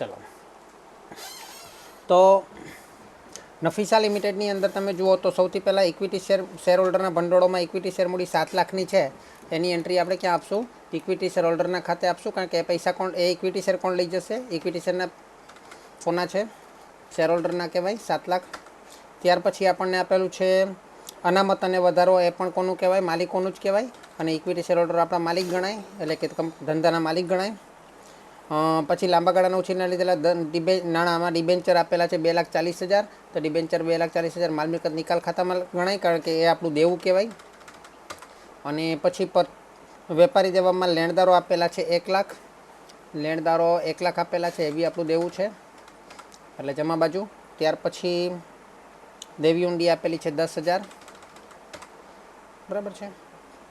ચલો. તો નફીસા લિમિટેડની અંદર તમે જુઓ તો સૌથી પહેલાં ઇક્વિટી શેર શેર હોલ્ડરના ભંડોળોમાં ઇક્વિટી શેર મૂડી સાત લાખની છે. એની એન્ટ્રી આપણે ક્યાં આપશું? ઇક્વિટી શેર હોલ્ડરના ખાતે આપશું, કારણ કે એ પૈસા કોણ, એ ઇક્વિટી શેર કોણ લઈ જશે? ઇક્વિટી શેરના કોના છે? શેર હોલ્ડરના કહેવાય, સાત લાખ. ત્યાર પછી આપણને આપેલું છે અનામત અને વધારો, એ પણ કોનું કહેવાય? માલિકોનું જ કહેવાય. અને ઇક્વિટી શેર હોલ્ડર આપણા માલિક ગણાય, એટલે કે ધંધાના માલિક ગણાય. પછી લાંબા ગાળાના ઉછીના લીધેલા ડિબે, નાણાંમાં ડિબેન્ચર આપેલા છે બે લાખ ચાલીસ હજાર. તો ડિબેન્ચર બે લાખ ચાલીસ હજાર માલ મિલકત નિકાલ ખાતામાં ગણાય કારણ કે એ આપણું દેવું કહેવાય. અને પછી પર વેપારી દેવામાં લેણદારો આપેલા છે એક લાખ. લેણદારો એક લાખ આપેલા છે, એ બી આપણું દેવું છે. એટલે જમા બાજુ. ત્યાર પછી દેવી ઊંડી આપેલી છે દસ હજાર. બરાબર છે?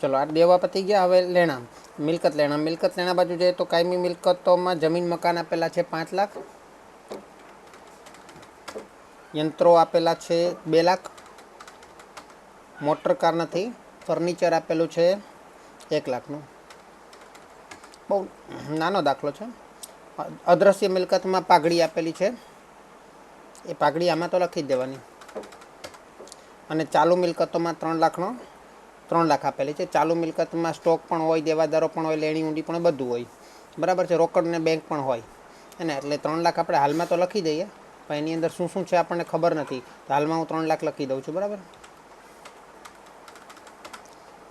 ચલો, આ દેવા પતી ગયા. હવે લેણા મિલકત લેણા. મિલકત લેણા બાજુ જઈએ તો કાયમી મિલકતોમાં જમીન મકાન આપેલા છે પાંચ લાખ. યંત્રો આપેલા છે બે લાખ. મોટર કાર નથી. ફર્નિચર આપેલું છે એક લાખનું. બહુ નાનો દાખલો છે. અદ્રશ્ય મિલકતમાં પાઘડી આપેલી છે. એ પાઘડી આમાં તો લખી જ દેવાની. અને ચાલુ મિલકતોમાં ત્રણ લાખનો. ત્રણ લાખ આપેલી છે. ચાલુ મિલકતમાં સ્ટોક પણ હોય, દેવાદારો પણ હોય, લેણી ઊંડી પણ બધું હોય. બરાબર છે રોકડ ને બેંક પણ હોય. એને એટલે ત્રણ લાખ આપણે હાલમાં તો લખી દઈએ. પણ એની અંદર શું શું છે આપણને ખબર નથી. તો હાલમાં હું ત્રણ લાખ લખી દઉં છું, બરાબર?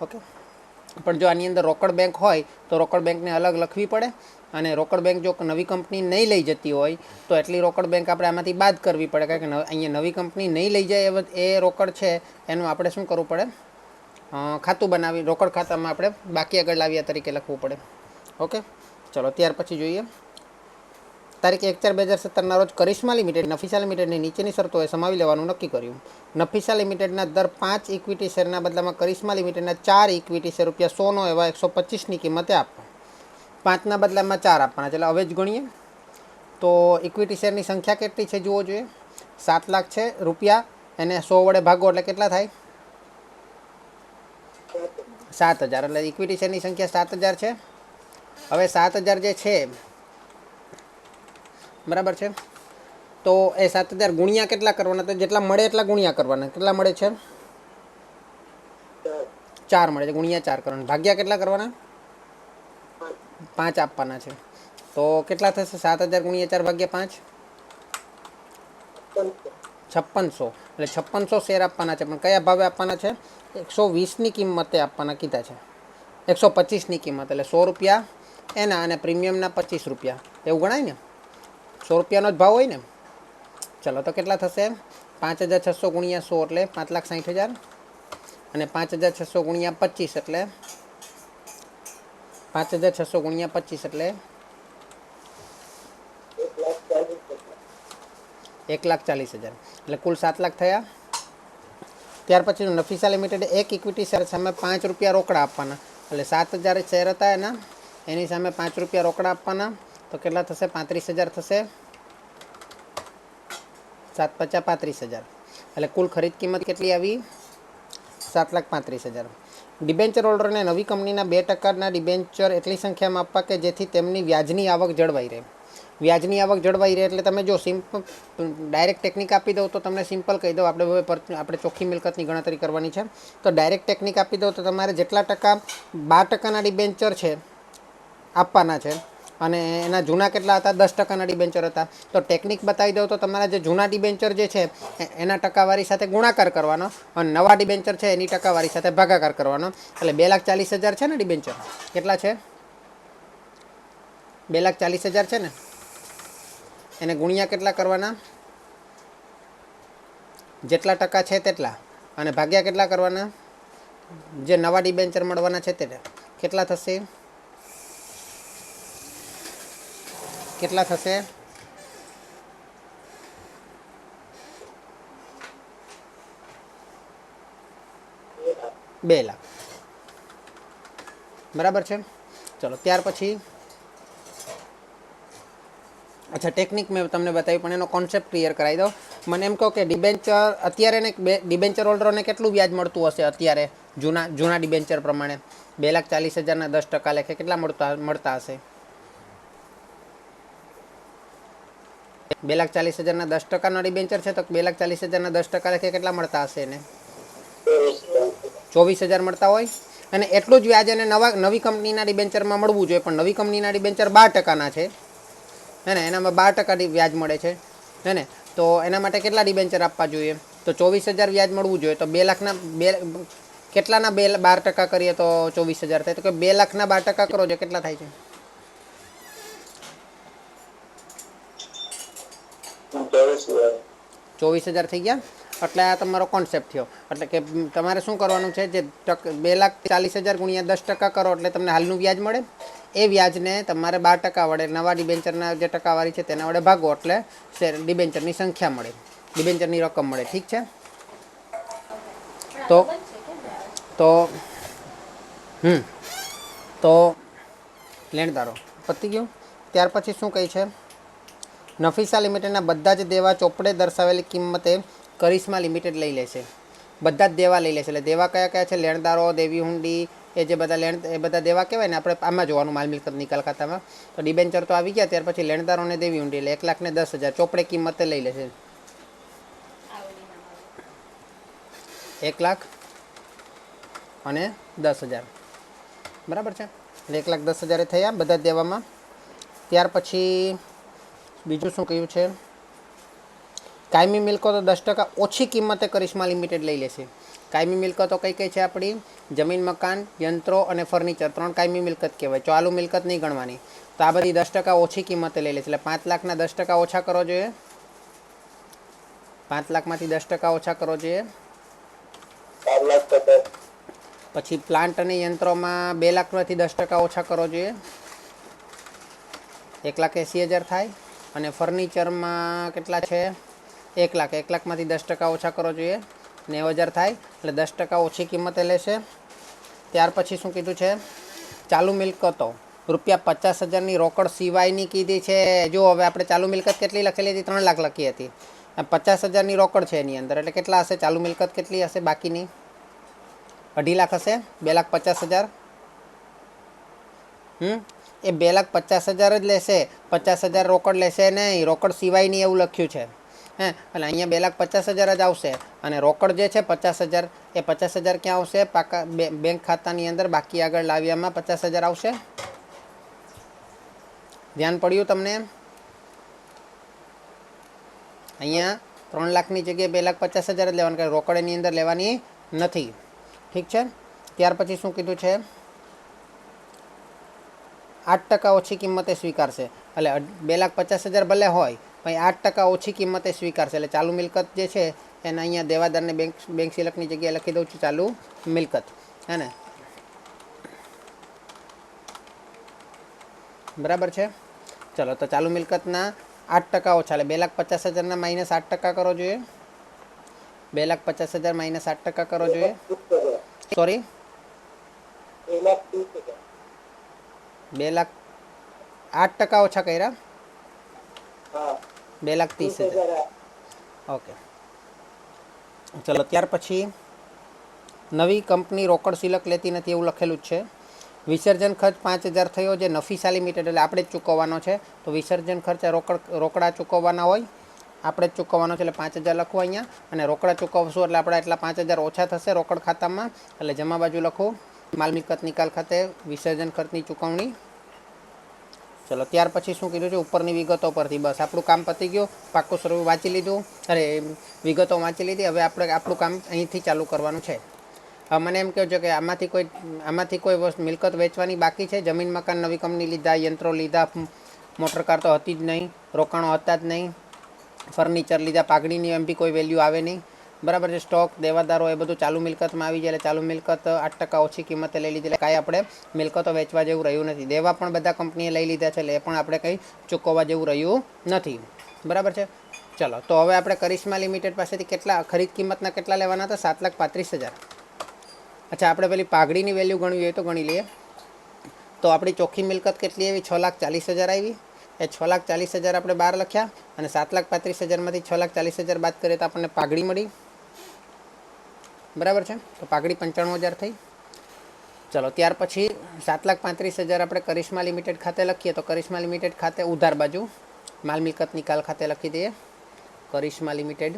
ઓકે. પણ જો આની અંદર રોકડ બેંક હોય, તો રોકડ બેંકને અલગ લખવી પડે. અને રોકડ બેંક જો નવી કંપની નહીં લઈ જતી હોય, તો એટલી રોકડ બેંક આપણે આમાંથી બાદ કરવી પડે. કારણ કે અહીંયા નવી કંપની નહીં લઈ જાય એ રોકડ છે. એનું આપણે શું કરવું પડે? ખાતું બનાવી, રોકડ ખાતામાં આપણે બાકી આગળ લાવ્યા તરીકે લખવું પડે. ઓકે? ચલો, ત્યાર પછી જોઈએ. તારીખ એક ચાર બે હજાર સત્તરના રોજ કરિશ્મા લિમિટેડ નફીસા લિમિટેડની નીચેની શરતોએ સમાવી લેવાનું નક્કી કર્યું. નફીસા લિમિટેડના દર પાંચ ઇક્વિટી શેરના બદલામાં કરિશ્મા લિમિટેડના ચાર ઇક્વિટી શેર રૂપિયા સોનો એવા એકસો પચીસની કિંમતે આપવા. પાંચના બદલામાં ચાર આપવાના એટલે હવે જ ગણીએ. તો ઇક્વિટી શેરની સંખ્યા કેટલી છે જુઓ જોઈએ. સાત લાખ છે રૂપિયા, એને સો વડે ભાગો એટલે કેટલા થાય? સાત હજાર. એટલે ઇક્વિટી શેરની સંખ્યા સાત હજાર છે? હવે સાત હજાર જે છે, બરાબર છે? તો એ સાત હજાર ગુણ્યા કેટલા કરવાના? તો જેટલા મળે એટલા ગુણ્યા કરવાના. કેટલા મળે છે? ચાર મળે છે. ગુણ્યા ચાર કરવાના. ભાગ્યા કેટલા કરવાના? પાંચ આપવાના છે. તો કેટલા થશે? સાત હજાર ગુણ્યા ચાર ભાગ્યા પાંચ? છપ્પનસો. એટલે છપ્પનસો શેર આપવાના છે. પણ કયા ભાવે આપવાના છે? એકસો વીસની કિંમતે આપવાના કીધા છે. એકસો પચીસની કિંમત. એટલે સો રૂપિયા એના અને પ્રીમિયમના પચીસ રૂપિયા. એવું ગણાય ને? સો રૂપિયાનો જ ભાવ હોય ને? ચલો, તો કેટલા થશે? પાંચ હજાર છસો ગુણ્યા સો એટલે પાંચ લાખ સાઠ હજાર. અને પાંચ હજાર છસો ગુણ્યા પચીસ એટલે પાંચ હજાર છસો ગુણ્યા પચીસ એટલે એક લાખ ચાલીસ હજાર. એટલે કુલ સાત લાખ થયા. ત્યાર પછી નફીસા લિમિટેડ એક ઇક્વિટી શેર સામે પાંચ રૂપિયા રોકડા આપવાના. એટલે સાત હજાર શેર હતા એના. એની સામે પાંચ રૂપિયા રોકડા આપવાના. તો કેટલા થશે? પાંત્રીસ હજાર થશે. સાત પચાસ પાંત્રીસ હજાર. એટલે કુલ ખરીદ કિંમત કેટલી આવી? સાત લાખ પાંત્રીસ હજાર. ડિબેન્ચર હોલ્ડરને નવી કંપનીના બે ટકાના ડિબેન્ચર એટલી સંખ્યામાં આપવા કે જેથી તેમની વ્યાજની આવક જળવાઈ રહે. વ્યાજની આવક જળવાઈ રહે એટલે તમે જો સિમ્પલ ડાયરેક્ટ ટેકનિક આપી દઉં તો તમને સિમ્પલ કહી દઉં. આપણે હવે આપણે ચોખ્ખી મિલકતની ગણતરી કરવાની છે. તો ડાયરેક્ટ ટેકનિક આપી દઉં તો તમારે જેટલા ટકા બાર ટકાના ડિબેન્ચર છે આપવાના છે. અને એના જૂના કેટલા હતા? દસ ટકાના ડિબેન્ચર હતા. તો ટેકનિક બતાવી દઉં તો તમારા જે જૂના ડિબેન્ચર જે છે એના ટકાવારી સાથે ગુણાકાર કરવાનો અને નવા ડિબેન્ચર છે, એની ટકાવારી સાથે ભાગાકાર કરવાનો. એટલે બે લાખ ચાલીસ હજાર છે ને ડિબેન્ચર કેટલા છે? બે લાખ ચાલીસ હજાર છે ને? એને ગુણ્યા કેટલા કરવાના? જેટલા ટકા છે તેટલા. અને ભાગ્યા કેટલા કરવાના? જે નવા ડિબેન્ચર મળવાના છે તે કેટલા થશે? કેટલા થશે? બે લાખ. બરાબર છે? ચલો, ત્યાર પછી અચ્છા ટેકનિક મેં તમને બતાવી, પણ એનો કોન્સેપ્ટ ક્લિયર કરાવી દો મને એમ કહો કે ડિબેન્ચર અત્યારે ને બે ડિબેન્ચર હોલ્ડરોને કેટલું વ્યાજ મળતું હશે અત્યારે? જૂના જૂના ડિબેન્ચર પ્રમાણે. બે લાખ ચાલીસ હજારના દસ ટકા લેખે કેટલા મળતા મળતા હશે? બે લાખ ચાલીસ હજારના દસ ટકાનો ડિબેન્ચર છે તો બે લાખ ચાલીસ હજારના દસ ટકા લેખે કેટલા મળતા હશે એને? ચોવીસ હજાર મળતા હોય? અને એટલું જ વ્યાજ એને નવા, નવી કંપનીના ડિબેન્ચરમાં મળવું જોઈએ, પણ નવી કંપનીના ડિબેન્ચર બાર ટકાના છે. હે ને એનામાં બાર ટકાથી વ્યાજ મળે છે. હે ને તો એના માટે કેટલા ડિબેન્ચર આપવા જોઈએ? તો ચોવીસ હજાર વ્યાજ મળવું જોઈએ. તો બે લાખના બે કેટલાના બે બાર ટકા કરીએ તો ચોવીસ હજાર થાય? તો કે બે લાખના બાર ટકા કરો છો કેટલા થાય છે? ચોવીસ હજાર થઈ ગયા? એટલે આ તમારો કોન્સેપ્ટ થયો. એટલે કે તમારે શું કરવાનું છે જે ટક બે લાખ ચાલીસ હજાર ગુણ્યા દસ ટકા કરો એટલે તમને હાલનું વ્યાજ મળે. એ વ્યાજને તમારે બાર ટકા વડે નવા ડિબેન્ચરના જે ટકાવારી છે તેના વડે ભાગો એટલે શેર ડિબેન્ચરની સંખ્યા મળે. ડિબેન્ચરની રકમ મળે. ઠીક છે? તો તો, હમ, તો, લેણદારો, પતી ગયું? ત્યાર પછી શું કહે છે? નફીસા લિમિટેડના બધા જ દેવા ચોપડે દર્શાવેલી કિંમતે કરિશ્મા લિમિટેડ લઈ લેશે બધા જ દેવા લઈ લેશે એટલે દેવા કયા કયા છે? લેણદારો, દેવી હુંડી, એ જે બધા લેણ, એ બધા દેવા કહેવાય ને, આપણે આમાં જોવાનું માલ મિલકત નિકાલ ખાતામાં. તો ડિબેન્ચર તો આવી ગયા, ત્યાર પછી લેણદારો અને દેવી હુંડી, એટલે એક લાખ ને દસ હજાર ચોપડે કિંમતે લઈ લેશે એક લાખ અને દસ હજાર. બરાબર છે? એક લાખ દસ હજારે થયા બધા દેવામાં. ત્યાર પછી બીજું શું કહ્યું છે? કાયમી મિલકતો દસ ટકા ઓછી કિંમતે કરિશ્મા લિમિટેડ લઈ લેશે કાયમી મિલકતો કઈ કઈ છે આપણી? જમીન મકાન યંત્રો અને ફર્નિચર. ત્રણ કાયમી મિલકત કહેવાય. ચાલુ મિલકત નહીં ગણવાની. તો આ બધી દસ ટકા ઓછી કિંમતે લઈ લેશે એટલે પાંચ લાખના દસ ટકા ઓછા કરો જોઈએ. પાંચ લાખમાંથી દસ ટકા ઓછા કરો જોઈએ. પછી પ્લાન્ટ અને યંત્રોમાં બે લાખમાંથી દસ ટકા ઓછા કરો જોઈએ. એક લાખ એંસી હજાર થાય. અને ફર્નિચરમાં કેટલા છે? એક લાખ. એક લાખમાંથી દસ ટકા ઓછા કરો જોઈએ. નેવું હજાર થાય, એટલે દસ ટકા ઓછી કિંમતે લેશે. ત્યાર પછી શું કીધું છે? ચાલુ મિલકતો રૂપિયા પચાસ હજારની રોકડ સિવાયની કીધી છે. જો હવે આપણે ચાલુ મિલકત કેટલી લખેલી હતી? ત્રણ લાખ લખી હતી. પચાસ હજારની રોકડ છે એની અંદર. એટલે કેટલા હશે? ચાલુ મિલકત કેટલી હશે બાકીની? અઢી લાખ હશે. બે લાખ પચાસ હજાર. હમ? એ બે લાખ પચાસ હજાર જ લેશે. પચાસ હજાર રોકડ લેશે નહીં. રોકડ સિવાયની એવું લખ્યું છે. હે, એટલે અહીંયા બે લાખ પચાસ હજાર જ આવશે. અને રોકડ જે છે, પચાસ હજાર. એ પચાસ હજાર ક્યાં આવશે? પાકા બેંક ખાતાની અંદર બાકી આગળ લાવ્યામાં પચાસ હજાર આવશે. ધ્યાન પડ્યું તમને? અહીંયા ત્રણ લાખની જગ્યાએ બે લાખ પચાસ હજાર જ લેવાનું કે રોકડ એની અંદર લેવાની નથી. ઠીક છે? ત્યાર પછી શું કીધું છે? આઠ ટકા ઓછી કિંમતે સ્વીકારશે. એટલે બે લાખ પચાસ હજાર ભલે હોય પણ આઠ ટકા ઓછી કિંમતે સ્વીકારશે. એટલે ચાલુ મિલકત જે છે એને અહીંયા દેવાદારને બેંક બેંક સિલકની જગ્યાએ લખી દઉં છું ચાલુ મિલકત. હે ને? બરાબર છે? ચલો તો ચાલુ મિલકતના આઠ ટકા ઓછા. એટલે બે લાખ પચાસ હજારના માઇનસ આઠ ટકા કરો જોઈએ. બે લાખ પચાસ હજાર માઇનસ આઠ ટકા કરો જોઈએ. સોરી બે લાખ આઠ ટકા ઓછા કર્યા. બે લાખ ત્રીસ હજાર. ઓકે. ચલો ત્યાર પછી નવી કંપની રોકડ સિલક લેતી નથી એવું લખેલું જ છે. વિસર્જન ખર્ચ પાંચ હજાર થયો જે નફીસા લિમિટેડ એટલે આપણે જ ચૂકવવાનો છે. તો વિસર્જન ખર્ચ રોકડ રોકડા ચૂકવવાના હોય આપણે જ ચૂકવવાનો છે એટલે પાંચ હજાર લખવું અહીંયા. અને રોકડા ચૂકવશું એટલે આપણા એટલા પાંચ હજાર ઓછા થશે રોકડ ખાતામાં. એટલે જમા બાજુ લખું માલ મિલકત નિકાલ ખાતે વિસર્જન ખર્ચની ચૂકવણી. ચલો, ત્યાર પછી શું કીધું છે? ઉપરની વિગતો પરથી. બસ, આપણું કામ પતી ગયું. પાક્કું સ્વરૂપ વાંચી લીધું. અરે, વિગતો વાંચી લીધી. હવે આપણે આપણું કામ અહીંથી ચાલુ કરવાનું છે. હવે મને એમ કહેજો કે આમાંથી કોઈ આમાંથી કોઈ વસ્તુ, મિલકત વેચવાની બાકી છે? જમીન મકાન નવી કંપની લીધા, યંત્રો લીધા મોટર કાર તો હતી જ નહીં, રોકાણો હતા જ નહીં, ફર્નિચર લીધા, પાઘડીની એમ બી કોઈ વેલ્યુ આવે નહીં. બરાબર છે સ્ટોક દેવાદારો એ બધું ચાલુ મિલકતમાં આવી જાય ચાલુ મિલકત આઠ ટકા ઓછી કિંમતે લઈ લીધી. એટલે કાંઈ આપણે મિલકતો વેચવા જેવું રહ્યું નથી. દેવા પણ બધા કંપનીએ લઈ લીધા છે, એટલે એ પણ આપણે કંઈ ચૂકવવા જેવું રહ્યું નથી. બરાબર છે? ચલો, તો હવે આપણે કરિશ્મા લિમિટેડ પાસેથી કેટલા, ખરીદ કિંમતના કેટલા લેવાના હતા? સાત લાખ પાંત્રીસ હજાર. અચ્છા, આપણે પેલી પાઘડીની વેલ્યુ ગણવી હોય તો ગણી લઈએ. તો આપણી ચોખ્ખી મિલકત કેટલી આવી? છ લાખ ચાલીસ હજાર આવી. એ છ લાખ ચાલીસ હજાર આપણે બહાર લખ્યા અને સાત લાખ પાંત્રીસ હજારમાંથી છ લાખ ચાલીસ હજાર બાદ કરીએ તો આપણને પાઘડી મળી. બરાબર છે? તો પાઘડી પંચાણું હજાર થઈ. ચલો, ત્યાર પછી સાત લાખ પાંત્રીસ હજાર આપણે કરિશ્મા લિમિટેડ ખાતે લખીએ તો કરિશ્મા લિમિટેડ ખાતે ઉધાર બાજુ માલ મિલકત નિકાલ ખાતે લખી દઈએ. કરિશ્મા લિમિટેડ.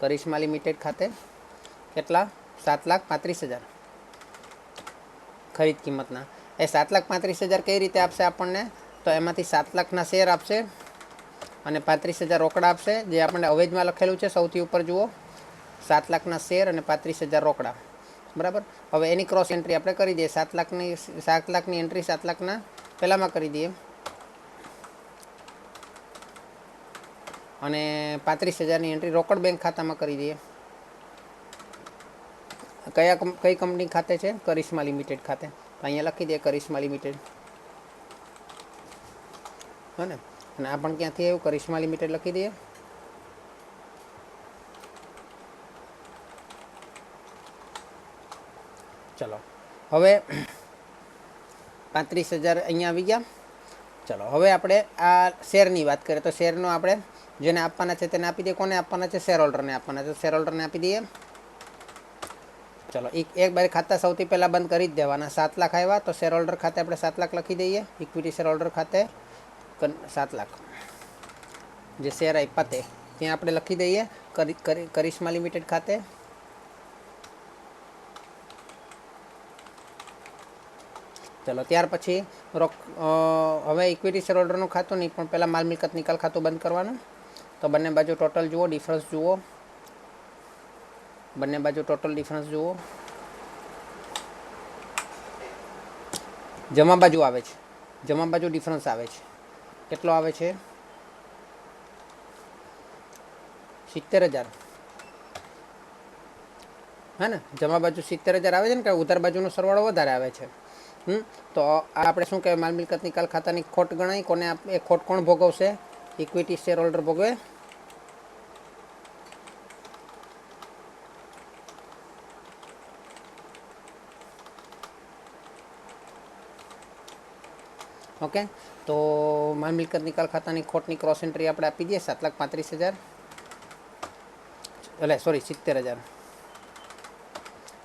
કરિશ્મા લિમિટેડ ખાતે કેટલા? સાત લાખ પાંત્રીસ હજાર. ખરીદ કિંમતના. એ સાત લાખ પાંત્રીસ હજાર કઈ રીતે આપશે આપણને? તો એમાંથી સાત લાખના શેર આપશે. અને પાંત્રીસ હજાર રોકડા આપશે. જે આપણને અવેજમાં લખેલું છે, સૌથી ઉપર જુઓ. સાત લાખના શેર અને પાંત્રીસ હજાર રોકડા. બરાબર? હવે એની ક્રોસ એન્ટ્રી આપણે કરી દઈએ. સાત લાખની સાત લાખની એન્ટ્રી સાત લાખના. પહેલામાં કરી દઈએ. અને પાંત્રીસ હજારની એન્ટ્રી રોકડ બેંક ખાતામાં કરી દઈએ. કયા કઈ કંપની ખાતે છે? કરિશ્મા લિમિટેડ ખાતે. અહીંયા લખી દઈએ કરિશ્મા લિમિટેડ. હે ને? અને આ પણ ક્યાંથી આવ્યું? કરિશ્મા લિમિટેડ લખી દઈએ. ચલો. હવે પાંત્રીસ હજાર અહીંયા આવી ગયા. ચલો, હવે આપણે આ શેરની વાત કરીએ તો શેરનો આપણે જેને આપવાના છે તેને આપી દઈએ. કોને આપવાના છે? શેર હોલ્ડરને આપવાના છે. શેર હોલ્ડરને આપી દઈએ. ચલો, એક એક બાર ખાતા સૌથી પહેલાં બંધ કરી જ દેવાના. સાત લાખ આવ્યા તો શેર હોલ્ડર ખાતે આપણે સાત લાખ લખી દઈએ. ઇક્વિટી શેર હોલ્ડર ખાતે સાત લાખ. જે શેર આપ્યા તે. ત્યાં આપણે લખી દઈએ, કરી કરી- કરિશ્મા લિમિટેડ ખાતે. ચલો, ત્યાર પછી રોક હવે ઇક્વિટી શેર હોલ્ડરનું ખાતું નહીં, પણ પહેલાં માલ મિલકત નિકાલ ખાતું બંધ કરવાનું. તો બંને બાજુ ટોટલ જુઓ ડિફરન્સ જુઓ. બંને બાજુ ટોટલ ડિફરન્સ જુઓ. જમા બાજુ આવે છે. જમા બાજુ ડિફરન્સ આવે છે. કેટલો આવે છે? સિત્તેર હજાર. હા ને? જમા બાજુ સિત્તેર હજાર આવે છે ને, કે ઉધાર બાજુનો સરવાળો વધારે આવે છે? હમ? તો આપણે શું કહેવાય? માલ મિલકત નિકાલ ખાતાની ખોટ ગણાય. કોને એ ખોટ કોણ ભોગવશે? ઇક્વિટી શેર હોલ્ડર ભોગવે? ઓકે? તો માલ મિલકત નિકાલ ખાતાની ખોટની ક્રોસ એન્ટ્રી આપણે આપી દઈએ સાત લાખ પાંત્રીસ હજાર. એટલે સોરી સિત્તેર હજાર.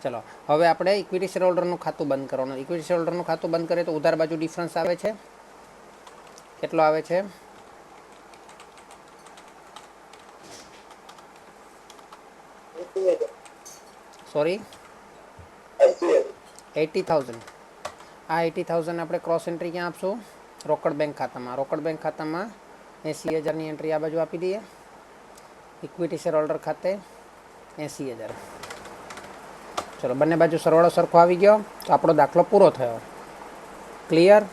ચલો હવે આપણે ઇક્વિટી શેર હોલ્ડરનું ખાતું બંધ કરવાનું. ઇક્વિટી શેર હોલ્ડરનું ખાતું બંધ કરીએ તો ઉધાર બાજુ ડિફરન્સ આવે છે. કેટલો આવે છે? Sorry eighty thousand. આ એટી થાઉઝન્ડ આપણે ક્રોસ એન્ટ્રી ક્યાં આપશું? રોકડ બેંક ખાતામાં. રોકડ બેંક ખાતામાં એંસી હજારની એન્ટ્રી આ બાજુ આપી દઈએ. ઇક્વિટી શેર હોલ્ડર ખાતે એંસી હજાર. ચલો, બંને બાજુ સરવાળો સરખો આવી ગયો. તો આપણો દાખલો પૂરો થયો. ક્લિયર